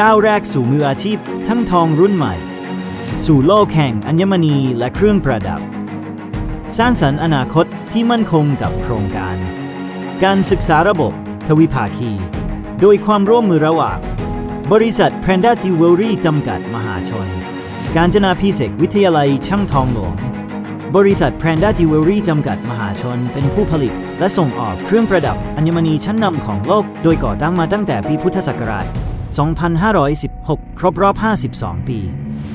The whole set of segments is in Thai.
ก้าวแรกสู่มืออาชีพทั้งทองรุ่นใหม่ สู่โลกแห่งอัญมณีและเครื่องประดับ สร้างสรรค์อนาคตที่มั่นคงกับโครงการ การศึกษาระบบ ทวิภาคี โดยความร่วมมือระหว่าง บริษัท p r e n d a t i w e l r y จำกัดมหาชน การจนาพิเศษกวิทยาลัยช่างทองหลวงบริษัท p r e n d a t i w e l r y จำกัดมหาชน เป็นผู้ผลิต และส่งออกเครื่องประดับอัญมณีชั้นนำของโลก โดยก่อตั้งมาตั้งแต่ปีพุทธศักราช 2516 ครบรอบ 52 ปี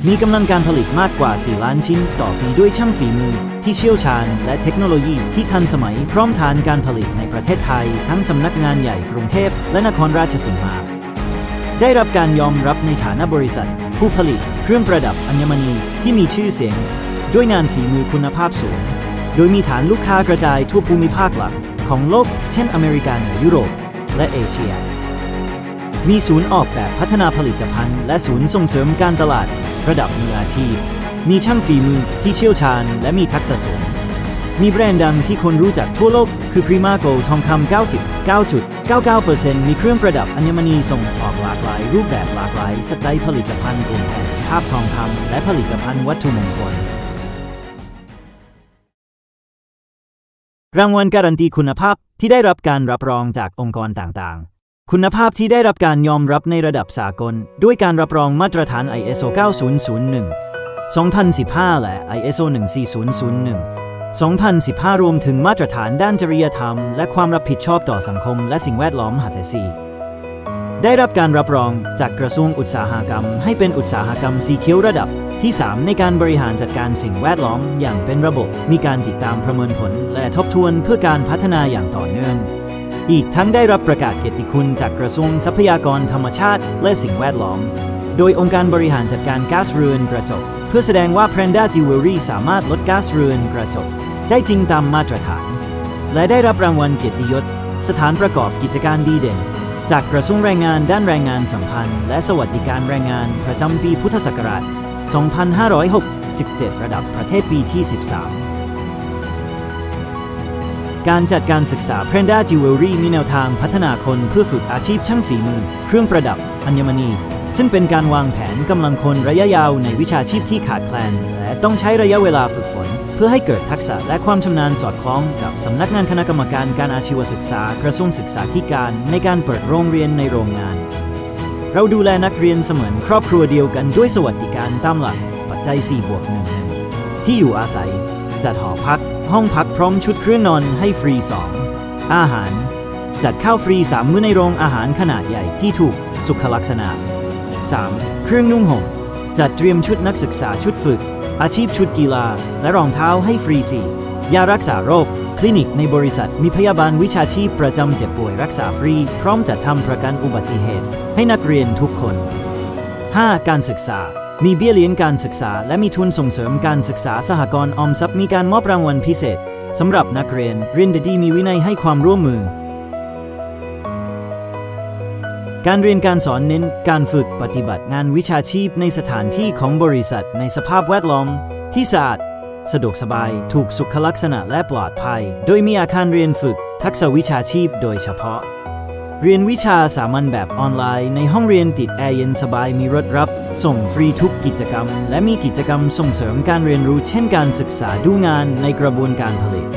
มีกำลังการผลิตมากกว่า 4 ล้านชิ้นต่อปีด้วยช่างฝีมือ ที่เชี่ยวชาญ และเทคโนโลยีที่ทันสมัยพร้อมฐานการผลิตในประเทศไทย ทั้งสำนักงานใหญ่กรุงเทพและนครราชสีมา ได้รับการยอมรับในฐานะบริษัท ผู้ผลิตเครื่องประดับอัญมณีที่มีชื่อเสียง ด้วยงานฝีมือคุณภาพสูง โดยมีฐานลูกค้ากระจายทั่วภูมิภาคหลักของโลก เช่นอเมริกาเหนือยุโรป และเอเชีย มีศูนย์ออกแบบพัฒนาผลิตภัณฑ์ และศูนย์ส่งเสริมการตลาด ระดับมืออาชีพ มีช่างฝีมือที่เชี่ยวชาญ และมีทักษะสูง มีแบรนด์ดังที่คนรู้จักทั่วโลก คือ Primago ทองคำ99.99%มีเครื่องประดับอัญมณีส่งออกหลากหลาย รูปแบบหลากหลายสไตล์ผลิตภัณฑ์กลุ่มแผ่นภาพทองคำและผลิตภัณฑ์วัตถุมงคลรางวัลการันตีคุณภาพที่ได้รับการรับรองจากองค์กรต่างๆ คุณภาพที่ได้รับการยอมรับในระดับสากล ด้วยการรับรองมาตรฐาน ISO 9001 2015 และ ISO 14001 2015 รวมถึงมาตรฐานด้านจริยธรรม และความรับผิดชอบต่อสังคม และสิ่งแวดล้อมหัตสีได้รับการรับรองจากกระทรวงอุตสาหกรรม ให้เป็นอุตสาหกรรมสีเขียวระดับที่ 3 ในการบริหารจัดการสิ่งแวดล้อมอย่างเป็นระบบ มีการติดตามประเมินผล และทบทวนเพื่อการพัฒนาอย่างต่อเนื่อง อีกทั้งได้รับประกาศเกียรติคุณจากกระทรวงทรัพยากรธรรมชาติ และสิ่งแวดล้อม โดยองค์การบริหารจัดการก๊าซเรือนกระจก เพื่อแสดงว่า p r e n d a t i w e l r y สามารถลดก๊าซเรือนกระจก ได้จริงตามมาตรฐาน และได้รับรางวัลเกียรติยศ สถานประกอบกิจการดีเด่น จากกระทรวงแรงงานด้านแรงงานสัมพันธ์ และสวัสดิการแรงงานประจำปีพุทธศักราช 2567 ระดับประเทศปีที่ 13 การจัดการศึกษา p r e n d a Jewelry มีแนวทางพัฒนาคนเพื่อฝึกอาชีพช่างฝีมือ เครื่องประดับ อัญมณี ซึ่งเป็นการวางแผนกำลังคนระยะยาวในวิชาชีพที่ขาดแคลน และต้องใช้ระยะเวลาฝึกฝน เพื่อให้เกิดทักษะและความชำนาญสอดคล้องกับสำนักงานคณะกรรมการการอาชีวศึกษากระทรวงศึกษาธิการในการเปิดโรงเรียนในโรงงาน เราดูแลนักเรียนเสมือนครอบครัวเดียวกันด้วยสวัสดิการตามหลักปัจจัย4บวก1ที่อยู่อาศัย จัดหอพัก ห้องพักพร้อมชุดเครื่องนอนให้ฟรี 2 อาหาร จัดข้าวฟรี 3 มื้อในโรงอาหารขนาดใหญ่ที่ถูกสุขลักษณะ 3. เครื่องนุ่งห่ม จัดเตรียมชุดนักศึกษาชุดฝึก อาชีพชุดกีฬา และรองเท้าให้ฟรี 4. ยารักษาโรค คลินิกในบริษัทมีพยาบาลวิชาชีพประจำเจ็บป่วยรักษาฟรี พร้อมจัดทำประกันอุบัติเหตุ ให้นักเรียนทุกคน 5. การศึกษา มีเบี้ยเลี้ยงการศึกษา และมีทุนส่งเสริมการศึกษาสหกรณ์ออมทรัพย์มีการมอบรางวัลพิเศษสำหรับนักเรียนเรียนดีมีวินัยให้ความร่วมมือ การเรียนการสอนเน้นการฝึกปฏิบัติงานวิชาชีพในสถานที่ของบริษัทในสภาพแวดล้อม ที่สะอาดสะดวกสบาย ถูกสุขลักษณะและปลอดภัย โดยมีอาคารเรียนฝึก ทักษะวิชาชีพโดยเฉพาะ เรียนวิชาสามัญแบบออนไลน์ในห้องเรียนติดแอร์เย็นสบายมีรถรับ ส่งฟรีทุกกิจกรรม และมีกิจกรรมส่งเสริมการเรียนรู้เช่นการศึกษาดูงานในกระบวนการผลิต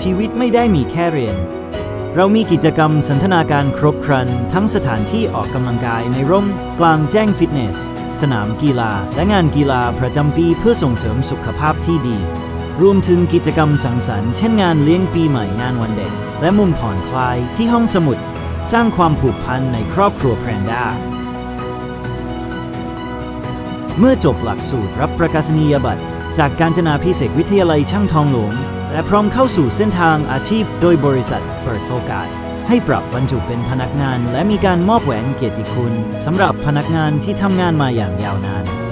ชีวิตไม่ได้มีแค่เรียน เรามีกิจกรรมสันทนาการครบครัน ทั้งสถานที่ออกกำลังกายในร่ม กลางแจ้งฟิตเนส สนามกีฬา และงานกีฬาประจำปีเพื่อส่งเสริมสุขภาพที่ดี รวมถึงกิจกรรมสังสรรค์เช่นงานเลี้ยงปีใหม่งานวันเด็ก และมุมผ่อนคลายที่ห้องสมุด สร้างความผูกพันในครอบครัวแพรนด้าเมื่อจบหลักสูตรรับประกาศนียบัตร จากการจนาพิเศษวิทยาลัยช่างทองหลวง และพร้อมเข้าสู่เส้นทางอาชีพโดยบริษัทเปิดโอกาส ให้ปรับบรรจุเป็นพนักงาน และมีการมอบแหวนเกียรติคุณสำหรับพนักงานที่ทำงานมาอย่างยาวนาน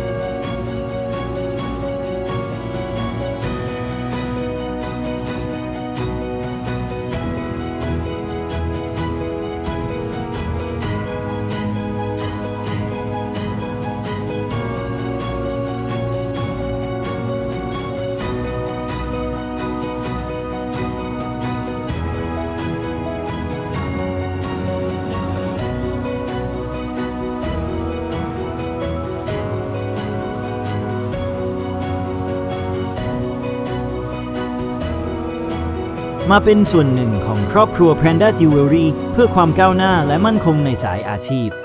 มาเป็นส่วนหนึ่งของครอบครัว Panda Jewelry เพื่อความก้าวหน้าและมั่นคงในสายอาชีพ